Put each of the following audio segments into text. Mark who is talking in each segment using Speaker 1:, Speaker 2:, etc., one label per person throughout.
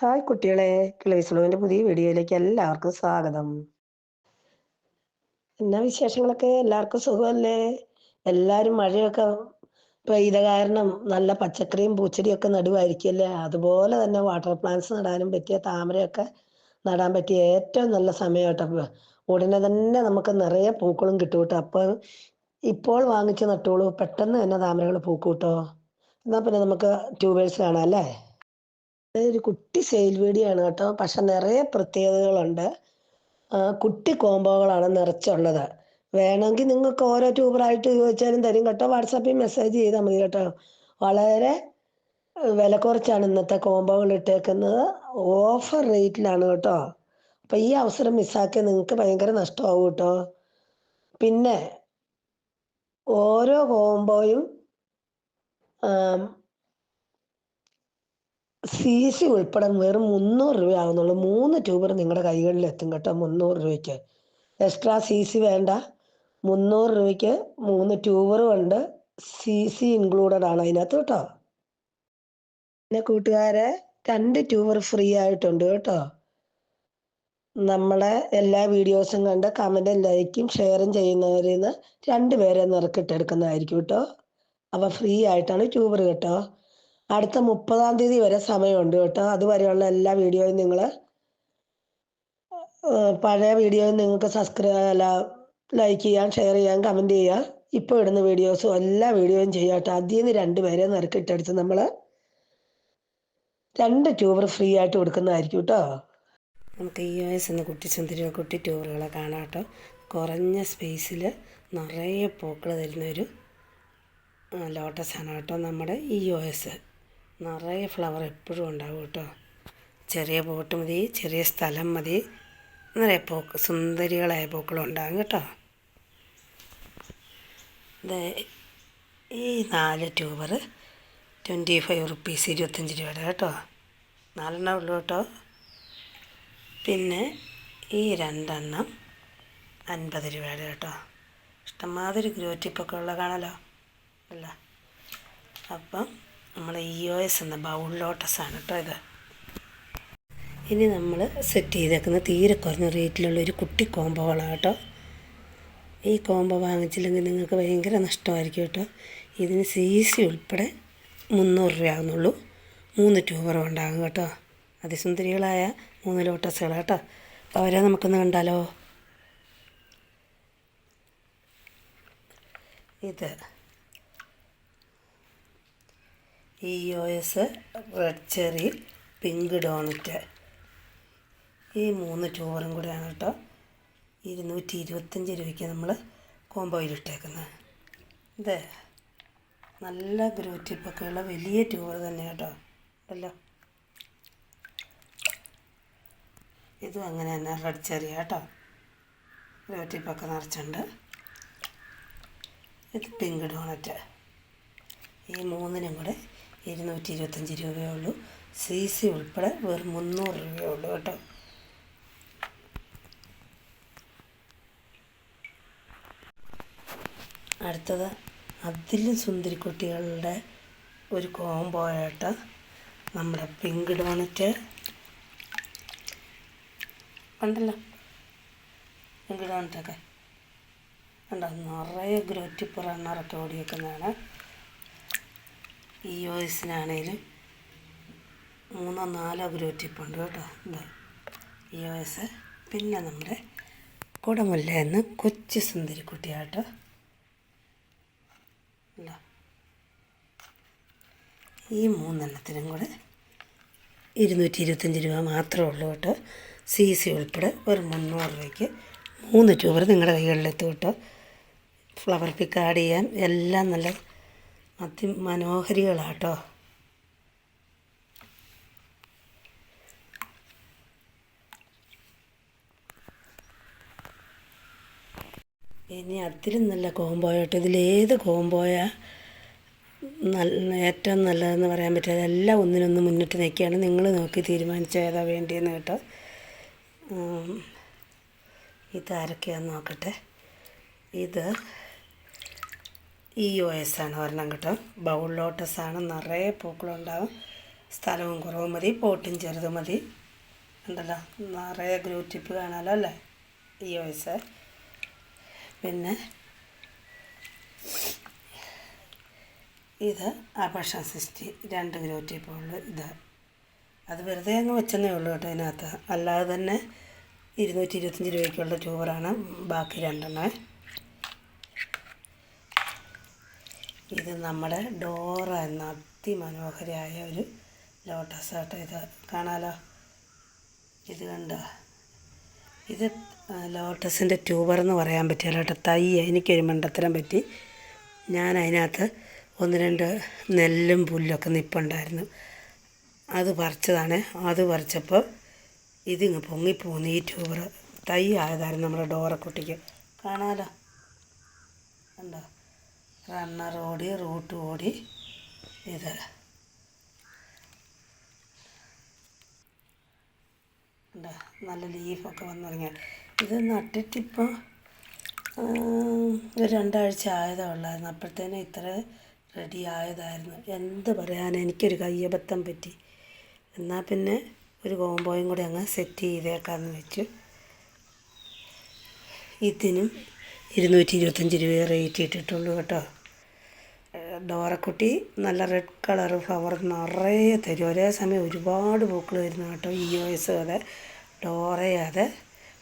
Speaker 1: Hi കുട്ടികളെ ക്ലേസ്ലോവിന്റെ പുതിയ വീഡിയോയിലേക്ക് എല്ലാവർക്കും സ്വാഗതം. എന്നാ വിശേഷങ്ങളൊക്കെ? എല്ലാവർക്കും സുഖമല്ലേ? എല്ലാവരും മഴയൊക്കെ പെയ്ത കാരണം നല്ല പച്ചക്കറിയും പൂച്ചെടിയും ഒക്കെ നടുവായിരിക്കുമല്ലേ അതുപോലെ തന്നെ വാട്ടർ പ്ലാന്റ്സ് നടാനും പറ്റിയ താമരയൊക്കെ നടാൻ പറ്റിയ ഏറ്റവും നല്ല സമയമായിട്ടപ്പോ ഉടനെ തന്നെ നമുക്ക് നിറയെ പൂക്കളും കിട്ടും കേട്ടോ. അപ്പോൾ ഇപ്പോൾ വാങ്ങിച്ച് നട്ടോളൂ. പെട്ടെന്ന് തന്നെ താമരകൾ പൂക്കൂട്ടോ എന്നാ പിന്നെ നമുക്ക് ട്യൂബേഴ്സ് കാണാം അല്ലേ? ഒരു കുട്ടി സെയിൽ വീടിയാണ് കേട്ടോ. പക്ഷെ നിറയെ പ്രത്യേകതകളുണ്ട്. കുട്ടി കോംബോകളാണ് നിറച്ചുള്ളത്. വേണമെങ്കിൽ നിങ്ങൾക്ക് ഓരോ ട്യൂബറായിട്ട് ചോദിച്ചാലും തരും കേട്ടോ. വാട്സാപ്പിൽ മെസ്സേജ് ചെയ്താൽ മതി കേട്ടോ. വളരെ വില കുറച്ചാണ് ഇന്നത്തെ കോംബോകൾ ഇട്ടേക്കുന്നത്. ഓഫർ റേറ്റിലാണ് കേട്ടോ. അപ്പം ഈ അവസരം മിസ്സാക്കിയാൽ നിങ്ങൾക്ക് ഭയങ്കര നഷ്ടമാവും കേട്ടോ. പിന്നെ ഓരോ കോംബോയും സി സി ഉൾപ്പെടെ വെറും മുന്നൂറ് രൂപ ആകുന്നുള്ളൂ മൂന്ന് ട്യൂബർ നിങ്ങളുടെ കൈകളിൽ എത്തും കേട്ടോ മുന്നൂറ് രൂപയ്ക്ക്. എക്സ്ട്രാ സി സി വേണ്ട. മുന്നൂറ് രൂപയ്ക്ക് മൂന്ന് ട്യൂബറും ഉണ്ട്. സി സി ഇൻക്ലൂഡഡ് ആണ് അതിനകത്ത് കേട്ടോ. പിന്നെ കൂട്ടുകാരെ രണ്ട് ട്യൂബർ ഫ്രീ ആയിട്ടുണ്ട് കേട്ടോ. നമ്മളെ എല്ലാ വീഡിയോസും കണ്ട് കമന്റും ലൈക്കും ഷെയറും ചെയ്യുന്നവരിൽ നിന്ന് രണ്ട് പേരെ നിറക്കിട്ടെടുക്കുന്നതായിരിക്കും കേട്ടോ. അപ്പോൾ ഫ്രീ ആയിട്ടാണ് ട്യൂബർ കേട്ടോ. അടുത്ത മുപ്പതാം തീയതി വരെ സമയമുണ്ട് കേട്ടോ. അതുവരെയുള്ള എല്ലാ വീഡിയോയും നിങ്ങൾ പഴയ വീഡിയോയും നിങ്ങൾക്ക് സബ്സ്ക്രൈബ് അല്ല ലൈക്ക് ചെയ്യാൻ ഷെയർ ചെയ്യാൻ കമന്റ് ചെയ്യാം ഇപ്പോൾ ഇടുന്ന വീഡിയോസും എല്ലാ വീഡിയോയും ചെയ്യാം കേട്ടോ. അതിൽ നിന്ന് രണ്ട് പേരെ നിറക്കിട്ടടിച്ച് നമ്മൾ രണ്ട് ട്യൂബർ ഫ്രീ ആയിട്ട് കൊടുക്കുന്നതായിരിക്കും കേട്ടോ. നമുക്ക് ഈ എസ് എന്ന കുട്ടി സുന്ദരി കുട്ടി ട്യൂബറുകളെ കാണാം കേട്ടോ. കുറഞ്ഞ സ്പേസിൽ നിറയെ പൂക്കൾ തരുന്നൊരു ലോട്ടസാണ് കേട്ടോ നമ്മുടെ ഈ ഒ എസ് നിറയെ ഫ്ലവർ എപ്പോഴും ഉണ്ടാവും കേട്ടോ. ചെറിയ പോട്ട് മതി ചെറിയ സ്ഥലം മതി. നിറയെ പൂക്കൾ സുന്ദരികളായ പൂക്കളും ഉണ്ടാകും കേട്ടോ. ഈ നാല് ട്യൂബർ ട്വന്റി ഫൈവ് റുപ്പീസ് ഇരുപത്തഞ്ച് രൂപയുടെ കേട്ടോ. നാലെണ്ണം ഉള്ളൂ കേട്ടോ. പിന്നെ ഈ രണ്ടെണ്ണം അൻപത് രൂപയുടെ കേട്ടോ. ഇഷ്ടംമാതിരി ഗ്രോറ്റിപ്പൊക്കെ ഉള്ള കാണാലോ അല്ല. അപ്പം നമ്മൾ ഇ ഒ എസ് എന്ന ബൗൾ ലോട്ടസാണ് കേട്ടോ ഇത്. ഇനി നമ്മൾ സെറ്റ് ചെയ്തേക്കുന്ന തീരെ കുറഞ്ഞ റേറ്റിലുള്ള ഒരു കുട്ടി കോംബോകളാണ് കേട്ടോ. ഈ കോംബോ വാങ്ങിച്ചില്ലെങ്കിൽ നിങ്ങൾക്ക് ഭയങ്കര നഷ്ടമായിരിക്കും കേട്ടോ. ഇതിന് സി സി ഉൾപ്പെടെ മുന്നൂറ് രൂപ ആകുന്നുള്ളൂ മൂന്ന് ട്യൂബറും ഉണ്ടാകും കേട്ടോ. അതിസുന്ദരികളായ മൂന്ന് ലോട്ടസുകൾ കേട്ടോ. അപ്പോൾ അവരെ നമുക്കൊന്ന് കണ്ടാലോ? ഇത് E O S red cherry pink donut ഈ മൂന്ന് ചോറും കൂടെയാണ് കേട്ടോ ഇരുന്നൂറ്റി ഇരുപത്തഞ്ച് രൂപയ്ക്ക് നമ്മൾ കോമ്പോയിലിട്ടേക്കുന്നത് ഇത് നല്ല ഗ്രോറ്റിപ്പൊക്കെയുള്ള വലിയ ട്യൂബർ തന്നെ കേട്ടോ. അല്ലോ ഇതും അങ്ങനെ തന്നെ റെഡ് ചെറിയ കേട്ടോ. ഗ്രോറ്റിപ്പൊക്കെ നിറച്ചുണ്ട് ഇത് പിങ്ക് ഡോണറ്റ് ഈ മൂന്നിനും കൂടെ ഇരുന്നൂറ്റി ഇരുപത്തഞ്ച് രൂപയേ ഉള്ളൂ സി സി ഉൾപ്പെടെ വെറും മുന്നൂറ് രൂപയേ ഉള്ളൂ കേട്ടോ. അടുത്തത് അതിലും സുന്ദരിക്കുട്ടികളുടെ ഒരു കോംബോ ആയിട്ട് നമ്മുടെ പിങ്ക് ഡോണറ്റ്. ഉണ്ടല്ലോ പിങ്ക് ഡോണറ്റൊക്കെ. ഉണ്ടോ നിറയെ ഗ്രോറ്റിപ്പ് റണ്ണറൊക്കെ ഓടിയേക്കുന്നതാണ്. ഒ എസിനാണേലും മൂന്നോ നാലോ ഗ്രൂറ്റിപ്പുണ്ട് കേട്ടോ. എന്താ ഒ എസ് പിന്നെ നമ്മുടെ കുടമുല്ല എന്ന് കൊച്ചു സുന്ദരി കുട്ടിയാട്ടോ അല്ല ഈ മൂന്നെണ്ണത്തിനും കൂടെ ഇരുന്നൂറ്റി ഇരുപത്തഞ്ച് രൂപ മാത്രമേ ഉള്ളൂ കേട്ടോ. സി സി ഉൾപ്പെടെ ഒരു മുന്നൂറ് രൂപയ്ക്ക് മൂന്ന് ട്യൂബർ നിങ്ങളുടെ കൈകളിലെത്തും കേട്ടോ. ഫ്ലവർ പിക്ക് ആഡ് ചെയ്യാൻ എല്ലാം നല്ല അതിമനോഹരികളാട്ടോ. ഇനി അതിലും നല്ല കോംബോയാട്ടോ ഇതിലേത് കോംബോയ നല്ല ഏറ്റവും നല്ലതെന്ന് പറയാൻ പറ്റില്ല. എല്ലാം ഒന്നിനൊന്ന് മുന്നിട്ട് നിൽക്കുകയാണ്. നിങ്ങൾ നോക്കി തീരുമാനിച്ച ഏതാ വേണ്ടിയെന്ന് കേട്ടോ. ഇതാരൊക്കെയാന്ന് നോക്കട്ടെ. ഇത് ഇ യു എസ് ആണ് ഒരെണ്ണം കേട്ടോ ബൗൾ ലോട്ടസ് ആണ് നിറയെ പൂക്കളുണ്ടാവും. സ്ഥലവും കുറവ് മതി. പോട്ടും ചെറുത് മതി. ഉണ്ടല്ലോ. നിറയെ ഗ്രൂ ടിപ്പ് കാണാമല്ലോ അല്ലേ? ഈ വയസ്സ് പിന്നെ ഇത് ആഭക്ഷ സിസ്റ്റി രണ്ട് ഗ്രൂ ടിപ്പുള്ള ഇത്. അത് വെറുതെ അങ്ങ് വെച്ചെന്നേ ഉള്ളൂ കേട്ടോ അതിനകത്ത് അല്ലാതെ തന്നെ ഇരുന്നൂറ്റി ഇരുപത്തഞ്ച് രൂപയ്ക്കുള്ള ട്യൂബറാണ് ബാക്കി രണ്ടെണ്ണം ഇത് നമ്മുടെ ഡോറ എന്ന അതിമനോഹരമായ ഒരു ലോട്ടസ് ആട്ടോ ഇത്. കാണാലോ? ഇത് കണ്ടോ? ഇത് ലോട്ടസിന്റെ ട്യൂബർ എന്ന് പറയാൻ പറ്റിയ കേട്ടോ. തൈ എനിക്കൊരു മണ്ടത്തരം പറ്റി. ഞാൻ അതിനകത്ത് ഒന്ന് രണ്ട് നെല്ലും പുല്ലൊക്കെ നിപ്പുണ്ടായിരുന്നു. അത് പറിച്ചതാണ്. അത് പറിച്ചപ്പോൾ ഇതിങ്ങ് പൊങ്ങിപ്പോന്നു ഈ ട്യൂബർ. തൈ ആയതായിരുന്നു നമ്മുടെ ഡോറക്കുട്ടിക്ക്. കാണാലോ? കണ്ടോ? റണ്ണർ ഓടി റൂട്ട് ഓടി ഇത് നല്ല ലീഫൊക്കെ വന്നു തുടങ്ങിയാൽ ഇത് നട്ടിട്ടിപ്പോൾ രണ്ടാഴ്ച ആയതേ ഉള്ളായിരുന്നു. അപ്പോഴത്തേനും ഇത്ര റെഡി ആയതായിരുന്നു. എന്ത് പറയാൻ എനിക്കൊരു കയ്യബദ്ധം പറ്റി. എന്നാൽ പിന്നെ ഒരു കോമ്പോയും കൂടി അങ്ങ് സെറ്റ് ചെയ്തേക്കാമെന്ന് വെച്ചു. ഇതിനും ഇരുന്നൂറ്റി ഇരുപത്തഞ്ച് രൂപ റേറ്റ് ഇട്ടിട്ടുള്ളൂ കേട്ടോ. ഡോറക്കുട്ടി നല്ല റെഡ് കളർ ഫ്ലവർ നിറയെ തരും. ഒരേ സമയം ഒരുപാട് പൂക്കൾ വരുന്ന കേട്ടോ ഈ വയസ്സ് അതെ. ഡോറയതെ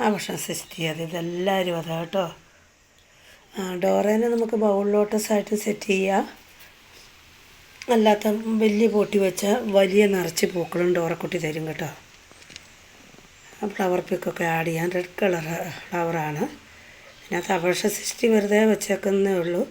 Speaker 1: ആ ഭക്ഷണം സിസ്റ്റി അത് ഇതെല്ലാവരും അതാ കേട്ടോ. ഡോറേനെ നമുക്ക് ബൗൾ ലോട്ടസായിട്ട് സെറ്റ് ചെയ്യാം. അല്ലാത്ത വലിയ പൊട്ടി വെച്ച വലിയ നിറച്ച് പൂക്കളും ഡോറക്കുട്ടി തരും കേട്ടോ. ഫ്ലവർ പിക്കൊക്കെ ആഡ് ചെയ്യാൻ റെഡ് കളർ ഫ്ലവറാണ് അതിനകത്ത് അപേക്ഷ സിസ്റ്റി വെറുതെ വെച്ചേക്കുന്നേ ഉള്ളൂ.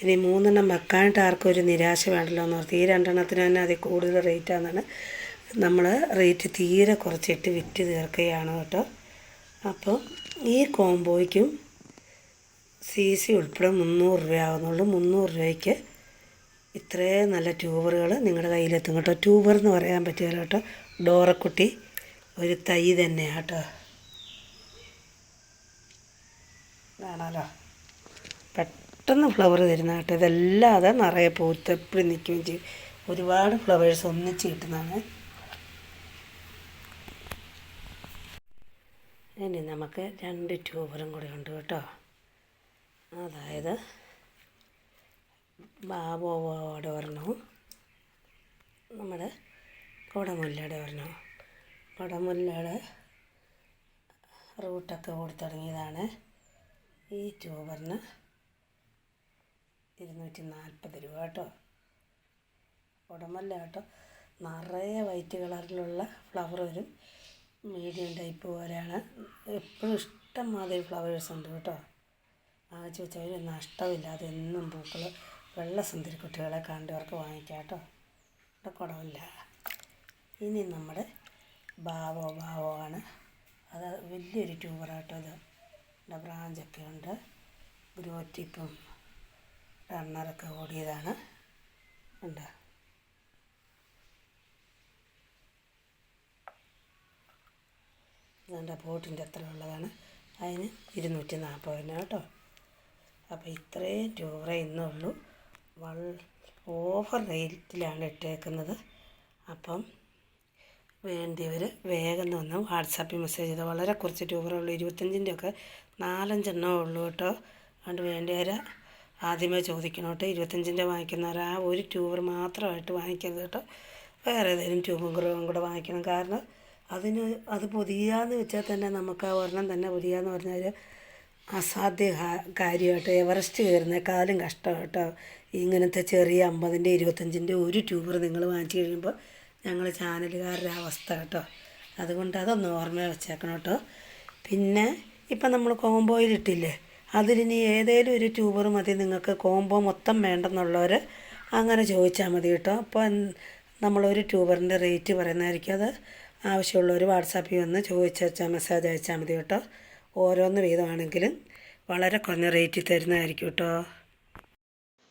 Speaker 1: ഇനി മൂന്നെണ്ണം വെക്കാനായിട്ട് ആർക്കും ഒരു നിരാശ വേണ്ടല്ലോ എന്ന് ഓർത്ത് ഈ രണ്ടെണ്ണത്തിന് തന്നെ അതിൽ കൂടുതൽ റേറ്റാണെന്നാണ് നമ്മൾ റേറ്റ് തീരെ കുറച്ചിട്ട് വിറ്റ് തീർക്കുകയാണ് കേട്ടോ. അപ്പോൾ ഈ കോംബോയ്ക്കും സി സി ഉൾപ്പെടെ മുന്നൂറ് രൂപ ആകുന്നുള്ളൂ മുന്നൂറ് രൂപയ്ക്ക് ഇത്രയും നല്ല ട്യൂബറുകൾ നിങ്ങളുടെ കയ്യിലെത്തും കേട്ടോ. ട്യൂബർ എന്ന് പറയാൻ പറ്റുമല്ലോ കേട്ടോ. ഡോറക്കുട്ടി ഒരു തൈ തന്നെയാണ് കേട്ടോ. കാണാലോ പെട്ടെന്ന് ഫ്ലവർ തരുന്ന കേട്ടോ. ഇതല്ലാതെ നിറയെ പൂത്ത് എപ്പോഴും നിൽക്കുകയും ചെയ്യും. ഒരുപാട് ഫ്ലവേഴ്സ് ഒന്നിച്ച് കിട്ടുന്നതാണ്. ഇനി നമുക്ക് രണ്ട് ട്യൂബറും കൂടെ ഉണ്ട് കേട്ടോ. അതായത് ബാബോവോടെ ഒരെണ്ണവും നമ്മുടെ കുടമുല്ലയുടെ ഒരെണ്ണവും കുടമുല്ലയുടെ റൂട്ടൊക്കെ കൊടുത്തുടങ്ങിയതാണ് തുടങ്ങിയതാണ് ഈ ട്യൂബറിന് ഇരുന്നൂറ്റി നാൽപ്പത് രൂപ കേട്ടോ. ഉടമല്ല കേട്ടോ. നിറയെ വൈറ്റ് കളറിലുള്ള ഫ്ലവർ വരും. മീഡിയം ടൈപ്പ് പോലെയാണ്. എപ്പോഴും ഇഷ്ടം മാതിരി ഫ്ലവേഴ്സ് ഉണ്ട് കേട്ടോ. വാങ്ങിച്ച് വെച്ചാൽ ഒരു നഷ്ടമില്ലാതെ എന്നും പൂക്കൾ വെള്ള സുന്ദരി കുട്ടികളെ കണ്ടവർക്ക് വാങ്ങിക്കാം കേട്ടോ. ഇവിടെ കുടമില്ല. ഇനി നമ്മുടെ ഭാവോ ഭാവോ ആണ്. അത് വലിയൊരു ട്യൂബറാട്ടോ ഇത്. ഇവിടെ ബ്രാഞ്ചൊക്കെ ഉണ്ട്. ഗ്രോറ്റിപ്പും റണ്ണറൊക്കെ ഓടിയതാണ്. ഉണ്ട് ആ പോട്ടിന്റെ അത്ര ഉള്ളതാണ്. അതിന് ഇരുന്നൂറ്റി നാൽപ്പത് തന്നെ കേട്ടോ. അപ്പോൾ ഇത്രയും രൂപ ഇന്നുള്ളൂ. വൾ ഓഫർ റേറ്റിലാണ് ഇട്ടേക്കുന്നത്. അപ്പം വേണ്ടിയവർ വേഗം ഒന്ന് വാട്സാപ്പിൽ മെസ്സേജ് ചെയ്താൽ വളരെ കുറച്ച് രൂപ ഉള്ളൂ. ഇരുപത്തഞ്ചിന്റെ ഒക്കെ നാലഞ്ചെണ്ണമേ ഉള്ളൂ കേട്ടോ. അതുകൊണ്ട് വേണ്ടിയവരെ ആദ്യമേ ചോദിക്കണം കേട്ടോ. ഇരുപത്തഞ്ചിന്റെ വാങ്ങിക്കുന്നവർ ആ ഒരു ട്യൂബർ മാത്രമായിട്ട് വാങ്ങിക്കരുത് കേട്ടോ. വേറെ ഏതെങ്കിലും ട്യൂബും കുറവും കൂടെ വാങ്ങിക്കണം. കാരണം അതിന് അത് പൊതിയാന്ന് വെച്ചാൽ തന്നെ നമുക്ക് ആ ഒരെണ്ണം തന്നെ പൊതിയാന്ന് പറഞ്ഞാൽ അസാധ്യ കാര്യമായിട്ട് എവറസ്റ്റ് കയറുന്നേക്കാളും കഷ്ടം കേട്ടോ. ഇങ്ങനത്തെ ചെറിയ അമ്പതിന്റെ ഇരുപത്തഞ്ചിന്റെ ഒരു ട്യൂബർ നിങ്ങൾ വാങ്ങിച്ചു കഴിയുമ്പോൾ ഞങ്ങൾ ചാനലുകാരുടെ അവസ്ഥ കേട്ടോ. അതുകൊണ്ട് അതൊന്ന് ഓർമ്മ വെച്ചേക്കണം കേട്ടോ. പിന്നെ ഇപ്പം നമ്മൾ കോംബോയിലിട്ടില്ലേ അതിലിനി ഏതേലും ഒരു ട്യൂബർ മതി നിങ്ങൾക്ക് കോംബോ മൊത്തം വേണ്ടെന്നുള്ളവർ അങ്ങനെ ചോദിച്ചാൽ മതി കേട്ടോ. അപ്പോൾ നമ്മളൊരു ട്യൂബറിന്റെ റേറ്റ് പറയുന്നതായിരിക്കും അത്. ആവശ്യമുള്ളവർ വാട്സാപ്പിൽ വന്ന് ചോദിച്ചാൽ മെസ്സേജ് അയച്ചാൽ മതി കേട്ടോ. ഓരോന്ന് വീതമാണെങ്കിലും വളരെ കുറഞ്ഞ റേറ്റിൽ തരുന്നതായിരിക്കും കേട്ടോ.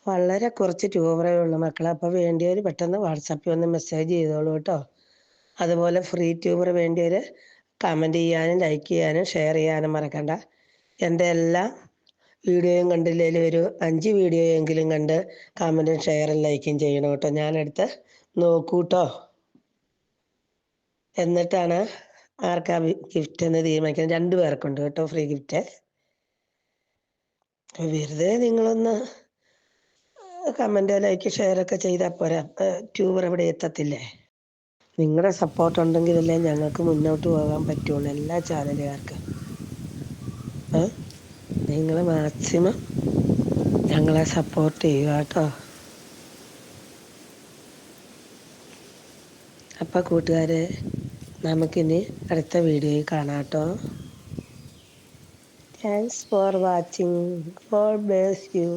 Speaker 1: വളരെ കുറച്ച് ട്യൂബറേ ഉള്ളൂ മക്കളെ. അപ്പോൾ വേണ്ടിയവർ പെട്ടെന്ന് വാട്സാപ്പിൽ വന്ന് മെസ്സേജ് ചെയ്തോളൂ കേട്ടോ. അതുപോലെ ഫ്രീ ട്യൂബർ വേണ്ടിയവർ കമന്റ് ചെയ്യാനും ലൈക്ക് ചെയ്യാനും ഷെയർ ചെയ്യാനും മറക്കണ്ട. എന്റെ എല്ലാ വീഡിയോയും കണ്ടില്ലെങ്കിൽ ഒരു അഞ്ച് വീഡിയോ എങ്കിലും കണ്ട് കമന്റും ഷെയറും ലൈക്കും ചെയ്യണം കേട്ടോ. ഞാനെടുത്ത് നോക്കൂ കേട്ടോ
Speaker 2: എന്നിട്ടാണ് ആർക്കാ ഗിഫ്റ്റ് എന്ന് തീരുമാനിക്കുന്നത്. രണ്ടു പേർക്കുണ്ട് കേട്ടോ ഫ്രീ ഗിഫ്റ്റ് വെറുതെ നിങ്ങളൊന്ന് കമന്റ് ലൈക്ക് ഷെയർ ഒക്കെ ചെയ്താൽ പോരാ. ട്യൂബർ ഇവിടെ എത്തത്തില്ലേ? നിങ്ങളുടെ സപ്പോർട്ട് ഉണ്ടെങ്കിലല്ലേ ഞങ്ങൾക്ക് മുന്നോട്ട് പോകാൻ പറ്റുള്ളൂ എല്ലാ ചാനലുകാർക്കും നിങ്ങൾ മാക്സിമം ഞങ്ങളെ സപ്പോർട്ട് ചെയ്യുക കേട്ടോ. അപ്പം കൂട്ടുകാരെ നമുക്കിനി അടുത്ത വീഡിയോയിൽ കാണാം കേട്ടോ. Thanks for watching for bless you